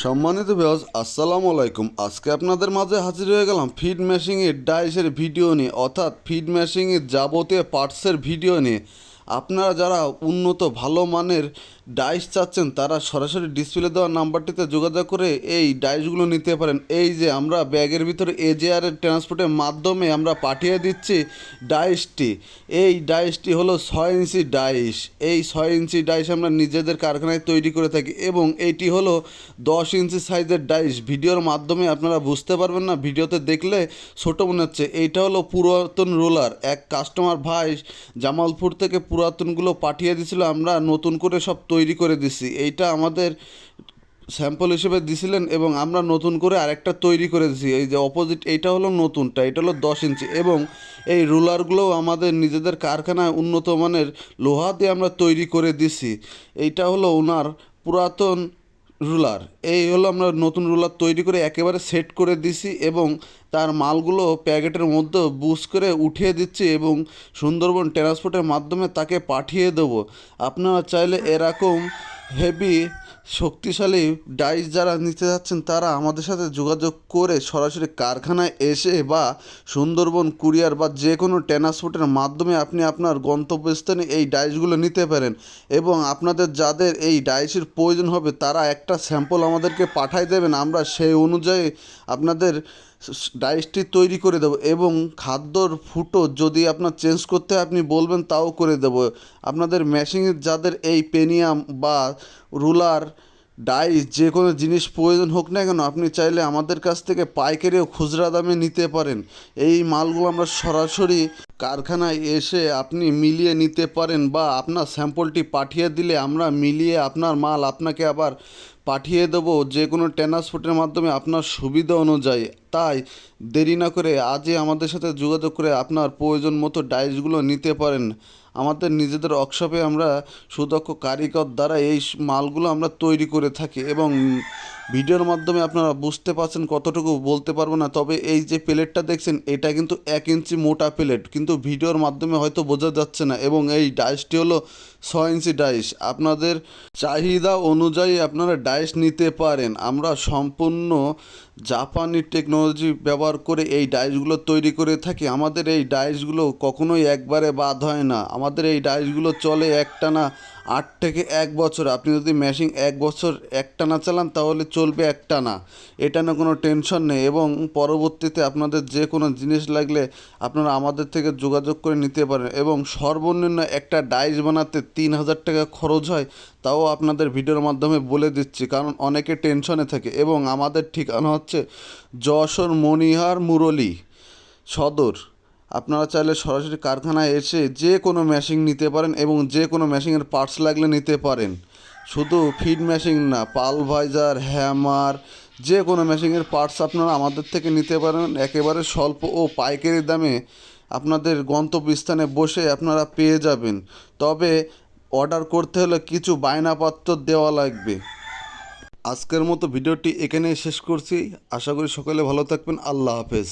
সম্মানিত ভেজ আসসালামু আলাইকুম। আজকে আপনাদের মাঝে হাজির হয়ে গেলাম ফিড ম্যাশিংয়ের ডাইসের ভিডিও নিয়ে, অর্থাৎ ফিড ম্যাশিংয়ের যাবতীয় পার্টসের ভিডিও নিয়ে। আপনারা যারা উন্নত, ভালো মানের ডাইস চাচ্ছেন, তারা সরাসরি ডিসপ্লে দেওয়া নাম্বারটিতে যোগাযোগ করে এই ডাইসগুলো নিতে পারেন। এই যে আমরা ব্যাগের ভিতরে এজেআরের ট্রান্সপোর্টের মাধ্যমে আমরা পাঠিয়ে দিচ্ছি ডাইসটি এই ডাইসটি হলো ছয় ইঞ্চি ডাইস এই ছয় ইঞ্চি ডাইস আমরা নিজেদের কারখানায় তৈরি করে থাকি এবং এইটি হলো দশ ইঞ্চি সাইজের ডাইস ভিডিওর মাধ্যমে আপনারা বুঝতে পারবেন না, ভিডিওতে দেখলে ছোট মনে হচ্ছে। এইটা হলো পুরাতন রোলার। এক কাস্টমার ভাই জামালপুর থেকে পুরাতনগুলো পাঠিয়ে দিছিল আমরা নতুন করে সব তৈরি করে দিছি। এইটা আমাদের স্যাম্পল হিসেবে দিছিলেন এবং আমরা নতুন করে আরেকটা তৈরি করে দিছি। এই যে অপোজিট এইটা হলো নতুনটা, এটা হলো দশ ইঞ্চি এবং এই রুলারগুলোও আমাদের নিজেদের কারখানায় উন্নত মানের লোহা দিয়ে আমরা তৈরি করে দিছি। এইটা হলো ওনার পুরাতন রুলার। এই হলো আমরা নতুন রুলার তৈরি করে একেবারে সেট করে দিছি এবং তার মালগুলো প্যাকেটের মধ্যে বুস করে উঠিয়ে দিচ্ছি এবং সুন্দরবন ট্রান্সপোর্টের মাধ্যমে তাকে পাঠিয়ে দেবো। আপনারা চাইলে এরকম হেভি শক্তিশালী ডাইস যারা নিতে যাচ্ছেন, তারা আমাদের সাথে যোগাযোগ করে সরাসরি কারখানায় এসে বা সুন্দরবন কুরিয়ার বা যে কোনো ট্রান্সপোর্টের মাধ্যমে আপনি আপনার গন্তব্যস্থানে এই ডাইসগুলো নিতে পারেন এবং আপনাদের যাদের এই ডাইসের প্রয়োজন হবে, তারা একটা স্যাম্পল আমাদেরকে পাঠাই দেবেন। আমরা সেই অনুযায়ী আপনাদের ডাইসটি তৈরি করে দেবো এবং খাদ্যর ফুটো যদি আপনার চেঞ্জ করতে হয়, আপনি বলবেন তাও করে দেবো। আপনাদের মেশিনের যাদের এই পেনিয়াম বা রুলার ডাইস যে কোনো জিনিস প্রয়োজন হোক না কেন, আপনি চাইলে আমাদের কাছ থেকে পাইকারিও খুচরা দামে নিতে পারেন। এই মালগুলো আমরা সরাসরি কারখানায় এসে আপনি মিলিয়ে নিতে পারেন বা আপনার স্যাম্পলটি পাঠিয়ে দিলে আমরা মিলিয়ে আপনার মাল আপনাকে আবার পাঠিয়ে দেবো যে কোনো ট্রান্সপোর্টের মাধ্যমে আপনার সুবিধা অনুযায়ী। তাই দেরি না করে আজই আমাদের সাথে যোগাযোগ করে আপনার প্রয়োজন মতো ডাইসগুলো নিতে পারেন। আমাদের নিজেদের ওয়ার্কশপে আমরা সুদক্ষ কারিগর দ্বারা এই মালগুলো আমরা তৈরি করে থাকি এবং ভিডিওর মাধ্যমে আপনারা বুঝতে পারছেন কতটুকু বলতে পারব না। তবে এই যে প্লেটটা দেখছেন, এটা কিন্তু এক ইঞ্চি মোটা প্লেট। কিন্তু ভিডিওর মাধ্যমে হয়তো বোঝা যাচ্ছে না এবং এই ডাইসটি হলো ছয় ইঞ্চি ডাইস। আপনাদের চাহিদা অনুযায়ী আপনারা ডাইস নিতে পারেন। আমরা সম্পূর্ণ জাপানি টেকনোলজি ব্যবহার করে এই ডাইসগুলো তৈরি করে থাকি। আমাদের এই ডাইসগুলো কখনোই একবারে বাদ হয় না। আমাদের এই ডাইসগুলো চলে একটানা আট থেকে এক বছর। আপনি যদি মেশিন এক বছর একটানা চালান, তাহলে চলবে একটানা। এটা না কোনো টেনশন নেই এবং পরবর্তীতে আপনাদের যে কোনো জিনিস লাগলে আপনারা আমাদের থেকে যোগাযোগ করে নিতে পারেন এবং সর্বনিম্ন একটা ডাইস বানাতে তিন হাজার টাকা খরচ হয়, তাও আপনাদের ভিডিওর মাধ্যমে বলে দিচ্ছি, কারণ অনেকে টেনশনে থাকে। এবং আমাদের ঠিকানা হচ্ছে যশোর মণিহার মুরলী সদর। আপনারা চাইলে সরাসরি কারখানায় এসে যে কোনো মেশিন নিতে পারেন এবং যে কোনো মেশিনের পার্টস লাগলে নিতে পারেন। শুধু ফিড মেশিন না পালভাইজার হ্যামার যে কোনো মেশিনের পার্টস আপনারা আমাদের থেকে নিতে পারেন। একেবারে স্বল্প ও পাইকারি দামে আপনাদের গন্তব্যস্থানে বসে আপনারা পেয়ে যাবেন। তবে অর্ডার করতে হলে কিছু বায়নাপত্র দেওয়া লাগবে। আজকের মতো ভিডিওটি এখানেই শেষ করছি। আশা করি সকলে ভালো থাকবেন। আল্লাহ হাফেজ।